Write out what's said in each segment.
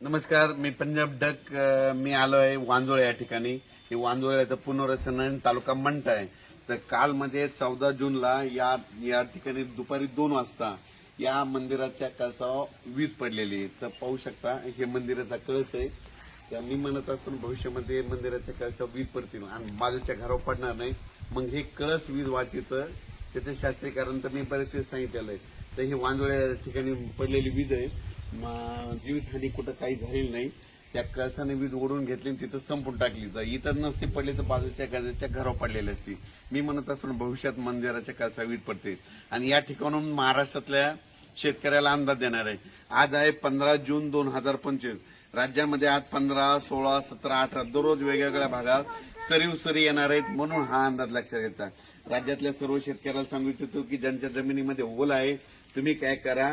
नमस्कार मी पंजाब डक मी आलो आहे वांजोळे या ठिकाणी. हे वांजोळ्याचं पुनर्वसन तालुका मंठ आहे. तर कालमध्ये म्हणजे चौदा जूनला या या ठिकाणी दुपारी दोन वाजता या मंदिराच्या कळसावर वीज पडलेली आहे. तर पाहू शकता हे मंदिराचा कळस आहे. तर मी म्हणत असून भविष्यामध्ये मंदिराच्या कळसावर वीज पडतील आणि बाजूच्या घरावर पडणार नाही. मग हे कळस वीज वाचित त्याचं शास्त्रीकरण तर मी बरेच वेळेस सांगितलेलं आहे. तर हे वांजोळ्या या ठिकाणी पडलेली वीज आहे. जीवितहानी कुठं काही झालेली नाही. त्या कळसाने वीज ओढून घेतली आणि तिथं संपून टाकली. तर इथं नसती पडले तर बाजूच्या गजाच्या घरावर पडलेली असते. मी म्हणत असून भविष्यात मंदिराच्या कळसा वीज पडते. आणि या ठिकाणून महाराष्ट्रातल्या शेतकऱ्याला अंदाज देणार आहे. आज आहे पंधरा जून दोन हजार पंचवीस. राज्यामध्ये आज पंधरा सोळा सतरा अठरा दररोज वेगवेगळ्या भागात सरीव सरी येणार आहेत म्हणून हा अंदाज लक्षात घ्यायचा राज्यातल्या सर्व शेतकऱ्याला सांगू इच्छितो की ज्यांच्या जमिनीमध्ये ओल आहे तुम्ही काय करा.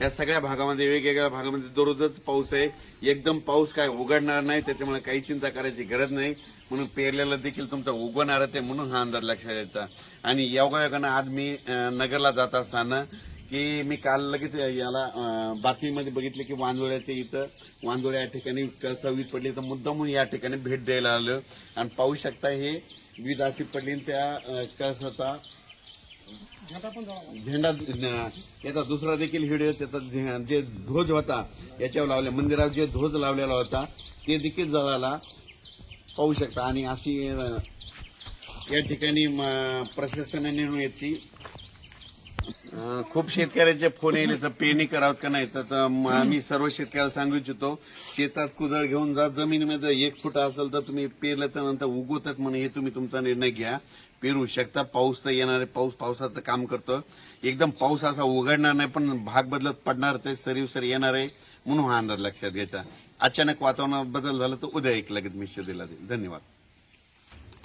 या सगळ्या भागामध्ये वेगवेगळ्या भागामध्ये दररोजच पाऊस आहे. एकदम पाऊस काय उघडणार नाही त्याच्यामुळे काही चिंता करायची गरज नाही. म्हणून पेरलेला देखील तुमचा उगवणारच आहे म्हणून हा अंदाज लक्षात यायचा आणि योगायोगानं आज मी नगरला जात असताना की मी काल लगेच याला बातमीमध्ये बघितले की वांजोळ्याच्या इथं वांजोळ्या या ठिकाणी कसा वीज पडली. तर मुद्दामून या ठिकाणी भेट द्यायला आलं. आणि पाहू शकता हे वीज अशी पडली आणि त्या कळसाचा झेंडा त्याचा याचा दुसरा देखील व्हिडिओ त्याचा जे ध्वज होता याच्यावर लावले मंदिरावर जे ध्वज लावलेला होता ते देखील जळाला. पाहू शकता. आणि अशी या ठिकाणी प्रशासनाने याची खूप शेतकऱ्याचे फोन येईल तर पेरणी करावं का नाही? तर आम्ही सर्व शेतकऱ्याला सांगू इच्छितो शेतात कुदळ घेऊन जा. जमिनीमध्ये एक फूट असेल तर तुम्ही पेरलं तर नंतर उगवतात म्हणून हे तुम्ही तुमचा निर्णय घ्या. पेरू शकता. पाऊस तर येणार आहे. पाऊस पावसाचं काम करतो. एकदम पाऊस असा उघडणार नाही पण भाग बदलत पडणार ते सरीव सरी येणार आहे. म्हणून हा अंदाज लक्षात घ्यायचा. अचानक वातावरणात बदल झाला तर उद्या एक लगेच मिश्र दिला जाईल. धन्यवाद.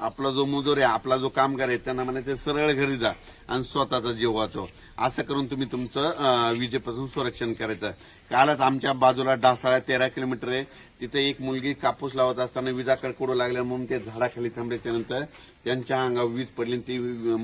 आपला जो मजूर आहे आपला जो कामगार आहे त्यांना म्हणायचं सरळ घरी जा आणि स्वतःचा जीव वाचव. असं करून तुम्ही तुमचं विजेपासून संरक्षण करायचं. कालच आमच्या बाजूला डासाळा तेरा किलोमीटर आहे. तिथे एक मुलगी कापूस लावत असताना विजा कडकडू लागल्या म्हणून ते झाडाखाली थांबल्याच्या नंतर त्यांच्या अंगावर वीज पडली आणि ती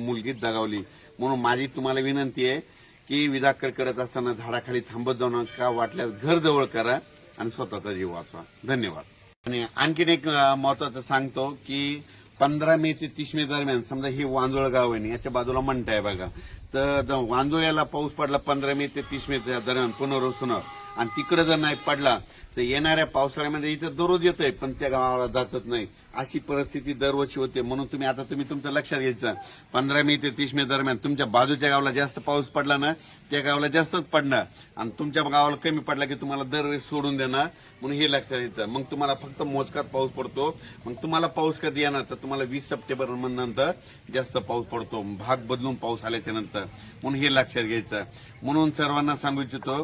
मुलगी दगावली. म्हणून माझी तुम्हाला विनंती आहे की विजा कडकडत असताना झाडाखाली थांबत जाऊ नका वाटल्यास घर जवळ करा आणि स्वतःचा जीव वाचवा. धन्यवाद. आणि आणखीन एक महत्वाचं सांगतो की पंधरा मे ते तीस मे दरम्यान समजा हे वांदोळ गाव आहे ना, याच्या बाजूला म्हणताय बघा. तर वांदोळ्याला पाऊस पडला पंधरा मे ते तीस मे दरम्यान पुनर्वसनावर आणि तिकडे जर नाही पडला तर येणाऱ्या पावसाळ्यामध्ये इथं दररोज येतोय पण त्या गावाला जातच नाही. अशी परिस्थिती दरवर्षी होते म्हणून तुम्ही आता तुम्ही तुमचं लक्षात घ्यायचं. पंधरा मे ते तीस मे दरम्यान तुमच्या बाजूच्या गावाला जास्त पाऊस पडला ना त्या गावाला जास्तच पडणार. आणि तुमच्या गावाला कमी पडला की तुम्हाला दरवेळेस सोडून देणार म्हणून हे लक्षात घ्यायचं. मग तुम्हाला फक्त मोजकात पाऊस पडतो. मग तुम्हाला पाऊस कधी येणार तर तुम्हाला वीस सप्टेंबर नंतर जास्त पाऊस पडतो. भाग बदलून पाऊस आल्याच्यानंतर. म्हणून हे लक्षात घ्यायचं. म्हणून सर्वांना सांगू इच्छितो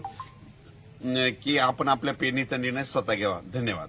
की आपण आपल्या पेरणीचा निर्णय स्वतः घ्यावा. धन्यवाद.